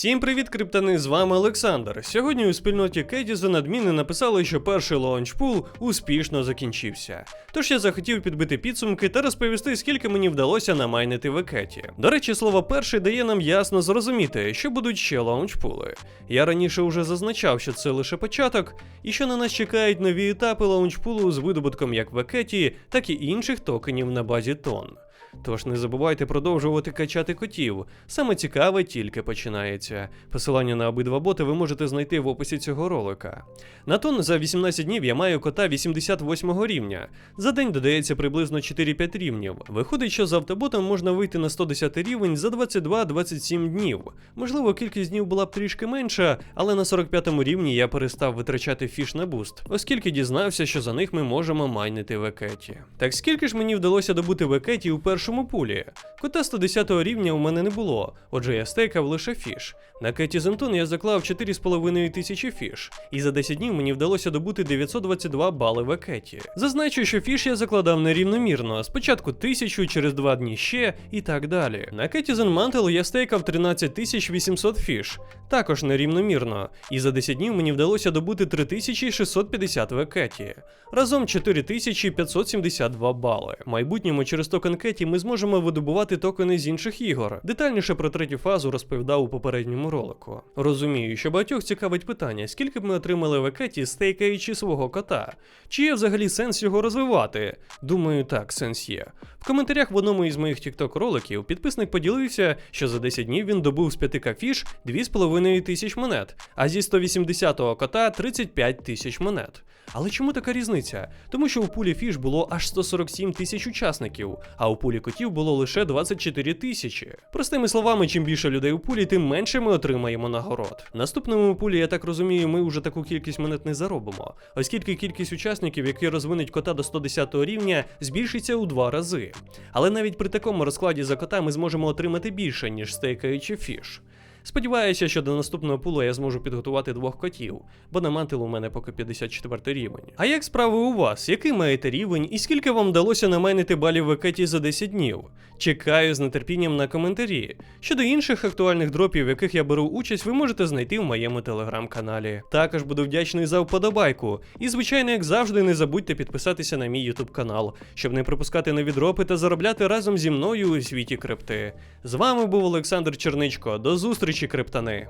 Всім привіт, криптани! З вами Олександр. Сьогодні у спільноті Кетізон адміни написали, що перший лаунчпул успішно закінчився. Тож я захотів підбити підсумки та розповісти, скільки мені вдалося намайнити в екеті. До речі, слово перший дає нам ясно зрозуміти, що будуть ще лаунчпули. Я раніше вже зазначав, що це лише початок, і що на нас чекають нові етапи лаунчпулу з видобутком як в екеті, так і інших токенів на базі тон. Тож не забувайте продовжувати качати котів. Саме цікаве тільки починається. Посилання на обидва боти ви можете знайти в описі цього ролика. На тон за 18 днів я маю кота 88 рівня. За день додається приблизно 4-5 рівнів. Виходить, що з автоботом можна вийти на 110 рівень за 22-27 днів. Можливо, кількість днів була б трішки менша, але на 45 рівні я перестав витрачати фіш на буст, оскільки дізнався, що за них ми можемо майнити в екеті. Так скільки ж мені вдалося добути в екеті у першому пулі? Кота 110 рівня у мене не було, отже я стейкав лише фіш. На кеті Зентон я заклав 4,5 тисячі фіш, і за 10 днів мені вдалося добути 922 бали в екеті. Зазначу, що фіш я закладав нерівномірно, спочатку 1000, через 2 дні ще і так далі. На кеті Мантел я стейкав 13800 фіш, також нерівномірно, і за 10 днів мені вдалося добути 3650 в екеті. Разом 4572 бали. В майбутньому через токен Кеті ми зможемо видобувати токени з інших ігор. Детальніше про третю фазу розповідав у попередньому ролику. Розумію, що багатьох цікавить питання, скільки б ми отримали в екеті, стейкаючи свого кота. Чи є взагалі сенс його розвивати? Думаю, так, сенс є. В коментарях в одному із моїх TikTok роликів підписник поділився, що за 10 днів він добув з 5 кафіш 2,5 тисяч монет, а зі 180-го кота 35 тисяч монет. Але чому така різниця? Тому що у пулі фіш було аж 147 тисяч учасників, а у пулі котів було лише 24 тисячі. Простими словами, чим більше людей у пулі, тим менше ми отримаємо нагород. Наступному пулі, я так розумію, ми вже таку кількість монет не заробимо, оскільки кількість учасників, які розвинуть кота до 110 рівня, збільшиться у два рази. Але навіть при такому розкладі за кота ми зможемо отримати більше, ніж стейкаючи фіш. Сподіваюся, що до наступного пулу я зможу підготувати двох котів, бо на мантил у мене поки 54 рівень. А як справи у вас? Який маєте рівень і скільки вам вдалося намайнити балів в екеті за 10 днів? Чекаю з нетерпінням на коментарі. Щодо інших актуальних дропів, в яких я беру участь, ви можете знайти в моєму телеграм-каналі. Також буду вдячний за вподобайку. І, звичайно, як завжди, не забудьте підписатися на мій YouTube канал, щоб не пропускати нові дропи та заробляти разом зі мною у світі крипти. З вами був Олександр Черничко. До зустрічі, криптани!